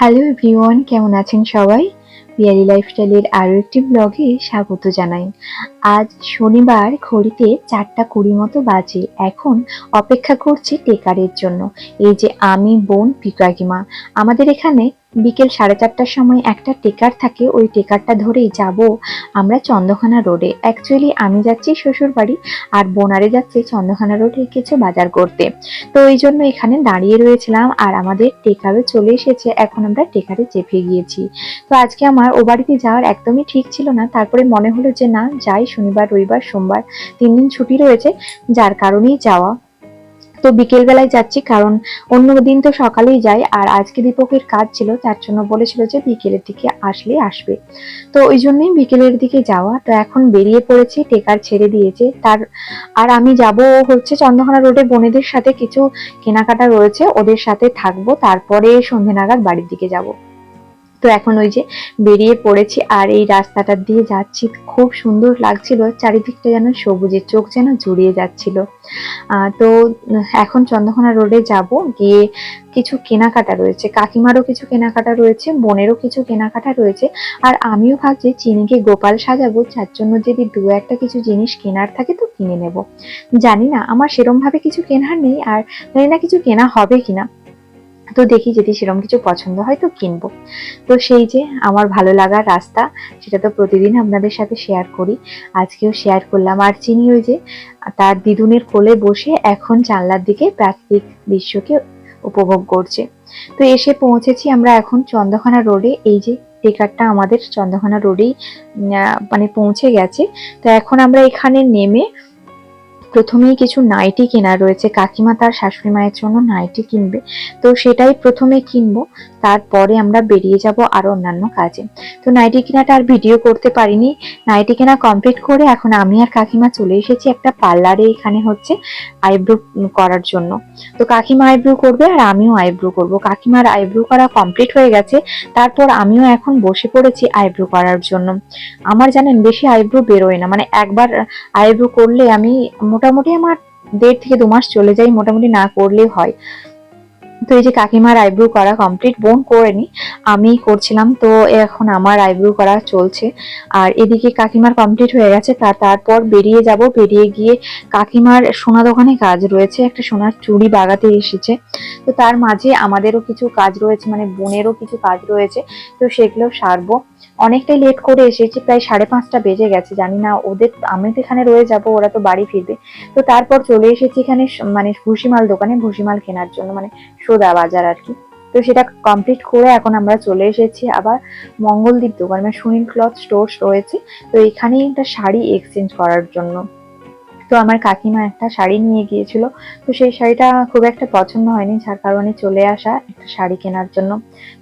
Hello everyone, কেমন আছেন সবাই? পিয়ারি লাইফস্টাইলের আরও একটি ব্লগে স্বাগত জানাই। আজ শনিবার ঘড়িতে চারটা কুড়ি মতো বাজে। এখন অপেক্ষা করছি টেকারের জন্য। এই যে আমি, বোন পিকাকিমা আমাদের এখানে বিকেল সাড়ে চারটার সময় একটা টেকার থাকে, ওই টেকারটা ধরেই যাব আমরা চন্দ্রখানা রোডে। অ্যাকচুয়ালি আমি যাচ্ছি শ্বশুর বাড়ি আর বোনারে যাচ্ছে চন্দ্রখানা রোডে কিছু বাজার করতে। তো ওই জন্য এখানে দাঁড়িয়ে রয়েছিলাম আর আমাদের টেকারও চলে এসেছে, এখন আমরা টেকারে চেপে গিয়েছি। তো আজকে আমার ও বাড়িতে যাওয়ার একদমই ঠিক ছিল না, তারপরে মনে হলো যে না, যাই শনিবার, রবিবার, সোমবার তিন দিন ছুটি রয়েছে, যার কারণেই যাওয়া। তো বিকেল বেলায় যাচ্ছি, কারণ অন্য দিন তো সকালেই যাই, আর আজকে দীপকের কাজ ছিল, তার জন্য বলেছিল যে বিকেলের দিকে আসলে আসবে। তো ওই জন্যই বিকেলের দিকে যাওয়া, তো এখন বেরিয়ে পড়েছে, টেকার ছেড়ে দিয়েছে, তার, আর আমি যাব হচ্ছে চন্দ্রকোনা রোডে, বোনেদের সাথে কিছু কেনাকাটা রয়েছে, ওদের সাথে থাকব, তারপরে সন্ধে নাগাদ বাড়ির দিকে যাব। তো এখন ওই যে বেরিয়ে পড়েছি আর এই রাস্তাটার দিয়ে যাচ্ছি। খুব সুন্দর লাগছিল, চারিদিকটা যেন সবুজের চোখ যেন জুড়িয়ে যাচ্ছিল। তো এখন চন্দ্রকোনা রোডে যাব, গিয়ে কিছু কেনাকাটা রয়েছে। কাকিমারও কিছু কেনাকাটা রয়েছে, বোনেরও কিছু কেনাকাটা রয়েছে। আর আমিও ভাবছি চিনিকে গোপাল সাজাবো, যার জন্য যদি দু একটা কিছু জিনিস কেনার থাকে তো কিনে নেব। জানি না, আমার সেরম ভাবে কিছু কেনার নেই আর জানি না কিছু কেনা হবে কিনা। তো দেখি যদি সেরকম কিছু পছন্দ হয় তো কিনবো। তো সেই যে আমার ভালো লাগার রাস্তা, সেটা তো প্রতিদিন আপনাদের সাথে শেয়ার করি। আজকেও শেয়ার করলাম। আর চিনি ওই যে, তার দিদুনের কোলে বসে এখন জানলার দিকে প্রাকৃতিক দৃশ্যকে উপভোগ করছে। তো এসে পৌঁছেছি আমরা এখন চন্দ্রখানা রোডে এই যে টেকারটা আমাদের চন্দ্রখানা রোডেই মানে পৌঁছে গেছে। তো এখন আমরা এখানে নেমে প্রথমেই কিছু নাইটি কেনা রয়েছে। কাকিমা তার শাশুড়ি মায়ের জন্য নাইটি কিনবে। তো সেটাই প্রথমে কিনবো। তারপরে আমরা বেরিয়ে যাব আরও অন্যান্য কাজে। তো নাইটি কেনাটা আর ভিডিও করতে পারিনি। নাইটি কেনা কমপ্লিট করে এখন আমি আর কাকিমা চলে এসেছি একটা পার্লারে এখানে হচ্ছে আইব্রো করার জন্য। তো কাকিমা আইব্রো করবে আর আমিও আইব্রো করব। কাকিমার আইব্রো করা কমপ্লিট হয়ে গেছে। তারপর আমিও এখন বসে পড়েছি আইব্রো করার জন্য। আমার জানেন বেশি আইব্রো বেরোয় না। মানে একবার আইব্রো করলে আমি মোটামুটি আমার দেড় থেকে দু মাস চলে যাই মোটামুটি না করলেও হয়। তো এই যে কাকিমার আইব্রু করা কমপ্লিট বোন করেনি, আমি করছিলাম, তো এখন আমার আইব্রু করা চলছে। আর এদিকে কাকিমার কমপ্লিট হয়ে গেছে, তা তারপর বেরিয়ে যাব, বেরিয়ে গিয়ে কাকিমার সোনা দোকানে কাজ রয়েছে, একটা সোনার চুড়ি বাগাতে এসেছে। তো তার মাঝে আমাদেরও কিছু কাজ রয়েছে মানে বোনেরও কিছু কাজ রয়েছে, তো সেগুলো সারবো। অনেকটাই লেট করে এসেছি, প্রায় সাড়ে পাঁচটা বেজে গেছে, জানি না ওদের, আমি তো এখানে রয়ে যাব, ওরা তো বাড়ি ফিরবে। তো তারপর চলে এসেছি এখানে মানে ভুসিমাল দোকানে, ভুসিমাল কেনার জন্য মানে সোদা বাজার আর কি। তো সেটা কমপ্লিট করে এখন আমরা চলে এসেছি আবার মঙ্গলদ্বীপ দোকান মানে সুনীল ক্লথ স্টোর রয়েছে। তো এখানেই একটা শাড়ি এক্সচেঞ্জ করার জন্য। তো আমার কাকিমা একটা শাড়ি নিয়ে গিয়েছিল। তো সেই শাড়িটা খুব একটা পছন্দ হয়নি, যার কারণে চলে আসা একটা শাড়ি কেনার জন্য।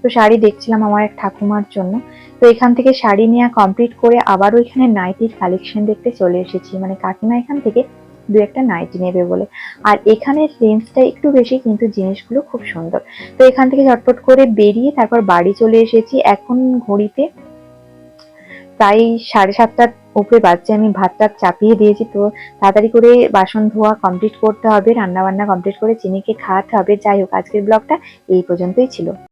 তো শাড়ি দেখছিলাম আমার এক ঠাকুমার জন্য। তো এখান থেকে শাড়ি নেওয়া কমপ্লিট করে আবারও এখানে নাইটির কালেকশন দেখতে চলে এসেছি। মানে কাকিমা এখান থেকে দু একটা নাইটি নেবে বলে। আর এখানের রেঞ্জটা একটু বেশি, কিন্তু জিনিসগুলো খুব সুন্দর। তো এখান থেকে ঝটপট করে বেরিয়ে তারপর বাড়ি চলে এসেছি। এখন ঘড়িতে প্রায় সাড়ে সাতটার উপরে বাচ্চা আমি ভাত ভাতটা চাপিয়ে দিয়েছি, তো তাড়াতাড়ি করে বাসন ধোয়া কমপ্লিট করতে হবে রান্না বান্না কমপ্লিট করে চিনিকে খাওয়াতে হবে। যাই হোক, আজকের ব্লগটা এই পর্যন্তই ছিল।